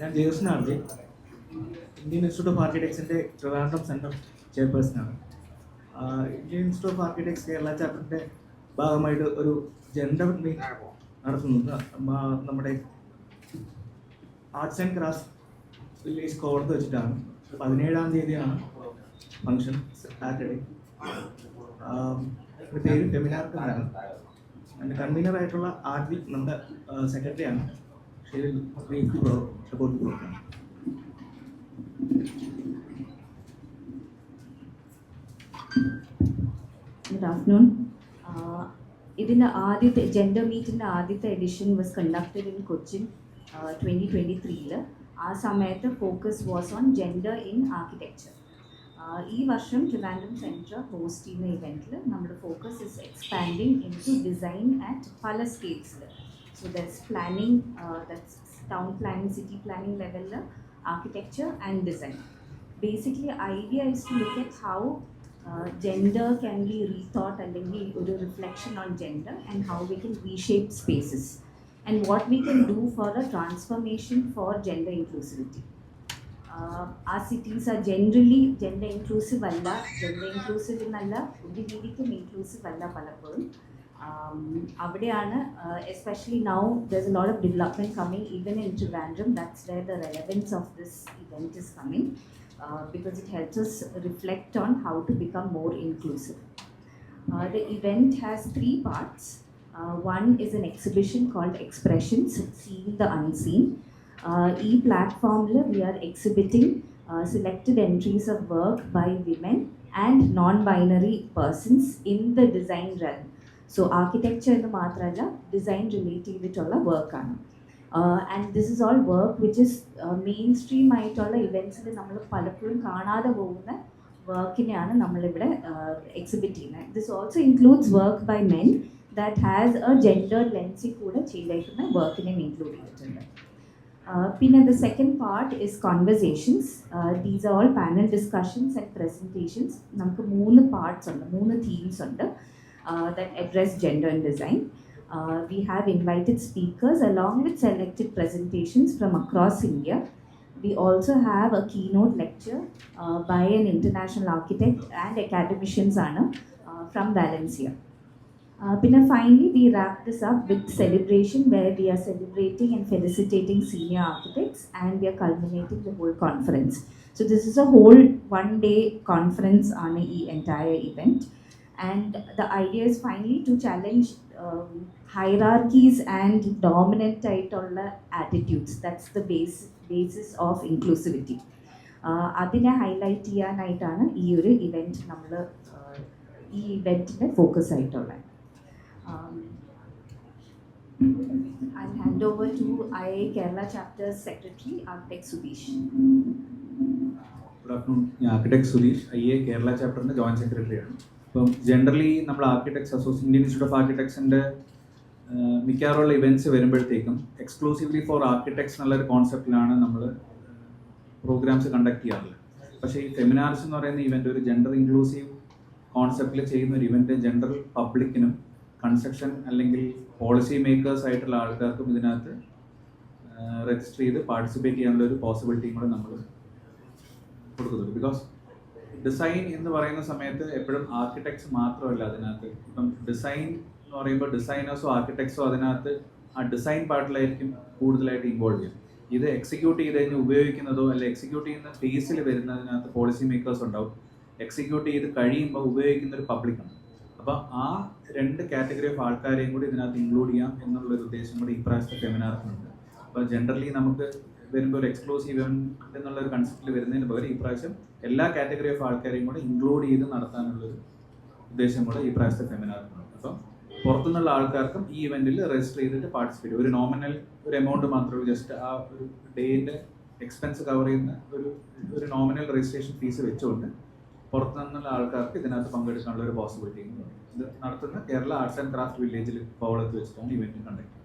ഞാൻ Jerson Indian institute of ആർക്കിടെക്ട്സിന്റെ Trivandrum centre ചെയർപേഴ്സണാണ്. Indian Institute of Architects Kerala ചാപ്റ്ററിന്റെ ഭാഗമായിട്ട് ഒരു ജെൻഡർ മീറ്റ് നടത്തുന്നത് നമ്മുടെ ആർട്സ് ആൻഡ് ക്രാഫ്റ്റ് വില്ലേജ് കോർത്ത് വെച്ചിട്ടാണ്. പതിനേഴാം തീയതിയാണ് ഫംഗ്ഷൻ സാറ്റർഡേ പേര് ഫെമിനാർക്ക് എന്റെ കൺവീനർ ആയിട്ടുള്ള ആദ്യ നമ്മുടെ സെക്രട്ടറിയാണ് ഷെരിൽ സപ്പോർട്ട് കൊടുക്കണം ഗുഡ് ആഫ്റ്റർനൂൺ ഇതിന്റെ ആദ്യത്തെ ജെൻഡർ മീറ്റിന്റെ ആദ്യത്തെ edition was conducted in Cochin twenty twenty ത്രീയിൽ ആ സമയത്ത് focus was on gender in architecture ഈ വർഷം ട്രിവാൻഡ്രം സെന്റർ ഹോസ്റ്റ് ചെയ്യുന്ന ഇവന്റിൽ നമ്മുടെ focus is expanding in to design at പല സ്കെയിൽസിൽ So that's planning, uh, that's town planning, city planning level, uh, architecture and design. Basically, idea is to look at how uh, gender can be rethought and then we do a reflection on gender and how we can reshape spaces and what we can do for a transformation for gender inclusivity. Uh, our cities are generally gender inclusive gender inclusive in alla, inclusive alla palapur. അവിടെയാണ് especially now there a lot of development coming even in Trivandrum that's where the relevance of this event is coming uh, because it helps us reflect on how to become more inclusive. Uh, the event has three parts. Uh, one is an exhibition called Expressions Seeing the Unseen. Uh, e platform we are exhibiting uh, selected entries of work by women and non-binary persons in the design Realm. Architecture എന്ന് മാത്രമല്ല design relate ചെയ്തിട്ടുള്ള വർക്കാണ് and this is all work which is mainstream ആയിട്ടുള്ള ഇവന്റ്സിൽ നമ്മൾ പലപ്പോഴും കാണാതെ പോകുന്ന വർക്കിനെയാണ് നമ്മളിവിടെ എക്സിബിറ്റ് ചെയ്യുന്നത്. This also includes work by men that has a gender ലെൻസിൽ കൂടെ ചെയ്തേക്കുന്ന വർക്കിനെയും ഇൻക്ലൂഡ് ചെയ്തിട്ടുണ്ട്. Uh, പിന്നെ the second part is conversations these are all panel discussions and presentations നമുക്ക് മൂന്ന് പാർട്സ് ഉണ്ട് മൂന്ന് തീംസ് ഉണ്ട്. Uh, that address gender and design. Uh, we have invited speakers along with selected presentations from across India. We also have a keynote lecture uh, by an international architect and academician Sana from Valencia. Uh, finally, we wrap this up with celebration where we are celebrating and felicitating senior architects and we are culminating the whole conference. So this is a whole one day conference on the entire event. And the idea is finally to challenge um, hierarchies and dominant ആയിട്ടുള്ള attitudes. That's the base, basis of inclusivity. Uh, അതിനെ highlight ചെയ്യാനായിട്ടാണ് ഈ ഒരു event നമ്മൾ ഈ ഇവൻറ്റിൻ്റെ focus ആയിട്ടുള്ളത് Um, I'll hand over to IA Kerala Chapter Secretary, Architect Sudesh. Good afternoon ഞാൻ architect Sudheesh I A Kerala ചാപ്റ്ററിൻ്റെ ജോയിൻറ്റ് സെക്രട്ടറിയാണ് അപ്പം ജനറലി നമ്മൾ architects association Indian institute of ആർക്കിടെക്ട്സിന്റെ മിക്കവാറുള്ള ഇവന്റ്സ് വരുമ്പോഴത്തേക്കും എക്സ്ക്ലൂസീവ്ലി ഫോർ ആർക്കിടെക്ട്സ് എന്നുള്ളൊരു കോൺസെപ്റ്റിലാണ് നമ്മൾ പ്രോഗ്രാംസ് കണ്ടക്ട് ചെയ്യാറുള്ളത്. പക്ഷേ ഈ സെമിനാർസ് എന്ന് പറയുന്ന ഇവന്റ് ഒരു ജെൻഡർ ഇൻക്ലൂസീവ് കോൺസെപ്റ്റിൽ ചെയ്യുന്ന ഒരു ഇവന്റ് ജനറൽ പബ്ലിക്കിനും കൺസ്ട്രക്ഷൻ അല്ലെങ്കിൽ പോളിസി മേക്കേഴ്സ് ആയിട്ടുള്ള ആൾക്കാർക്കും ഇതിനകത്ത് രജിസ്റ്റർ ചെയ്ത് പാർട്ടിസിപ്പേറ്റ് ചെയ്യാനുള്ള ഒരു പോസിബിലിറ്റിയും കൂടെ നമ്മൾ കൊടുക്കുന്നുണ്ട്. ബിക്കോസ് ഡിസൈൻ എന്ന് പറയുന്ന സമയത്ത് എപ്പോഴും ആർക്കിടെക്ട്സ് മാത്രമല്ല അതിനകത്ത്. ഇപ്പം ഡിസൈൻ എന്ന് പറയുമ്പോൾ ഡിസൈനേഴ്സോ ആർക്കിടെക്ട്സോ അതിനകത്ത് ആ ഡിസൈൻ പാർട്ടിലായിരിക്കും കൂടുതലായിട്ട് ഇൻവോൾവ് ചെയ്യും ഇത് എക്സിക്യൂട്ട് ചെയ്ത് കഴിഞ്ഞ് ഉപയോഗിക്കുന്നതോ അല്ലെ എക്സിക്യൂട്ട് ചെയ്യുന്ന ഫേസിൽ വരുന്നതിനകത്ത് പോളിസി മേക്കേഴ്സ് ഉണ്ടാവും. എക്സിക്യൂട്ട് ചെയ്ത് കഴിയുമ്പോൾ ഉപയോഗിക്കുന്ന ഒരു പബ്ലിക്കാണ് അപ്പോൾ ആ രണ്ട് കാറ്റഗറി ഓഫ് ആൾക്കാരെയും കൂടി ഇതിനകത്ത് ഇൻക്ലൂഡ് ചെയ്യാം എന്നുള്ളൊരു ഉദ്ദേശം കൂടി ഇപ്രാവശ്യത്തെ സെമിനാറിനുണ്ട് അപ്പോൾ ജനറലി നമുക്ക് വരുമ്പോൾ ഒരു എക്സ്ക്ലൂസീവ് ഇവന്റ് എന്നുള്ള ഒരു കൺസെപ്റ്റിൽ വരുന്നതിന് പകരം ഈ പ്രാവശ്യം എല്ലാ കാറ്റഗറി ഓഫ് ആൾക്കാരെയും കൂടെ ഇൻക്ലൂഡ് ചെയ്ത് നടത്താനുള്ളൊരു ഉദ്ദേശം കൂടെ ഈ പ്രാവശ്യത്തെ സെമിനാറിനുണ്ട് അപ്പം പുറത്തുനിന്നുള്ള ആൾക്കാർക്കും ഈ ഇവന്റിൽ രജിസ്റ്റർ ചെയ്തിട്ട് പാർട്ടിസിപ്പേറ്റ് ഒരു നോമിനൽ ഒരു എമൗണ്ട് മാത്രമേ ജസ്റ്റ് ആ ഒരു ഡേന്റെ എക്സ്പെൻസ് കവർ ചെയ്യുന്ന ഒരു ഒരു നോമിനൽ രജിസ്ട്രേഷൻ ഫീസ് വെച്ചുകൊണ്ട് പുറത്തുനിന്നുള്ള ആൾക്കാർക്ക് ഇതിനകത്ത് പങ്കെടുക്കാനുള്ള ഒരു പോസിബിലിറ്റി ഇത് നടത്തുന്ന കേരള ആർട്സ് ആൻഡ് ക്രാഫ്റ്റ് വില്ലേജിൽ കോവളത്ത് വെച്ചിട്ടാണ് ഇവന്റ് കണ്ടക്ട്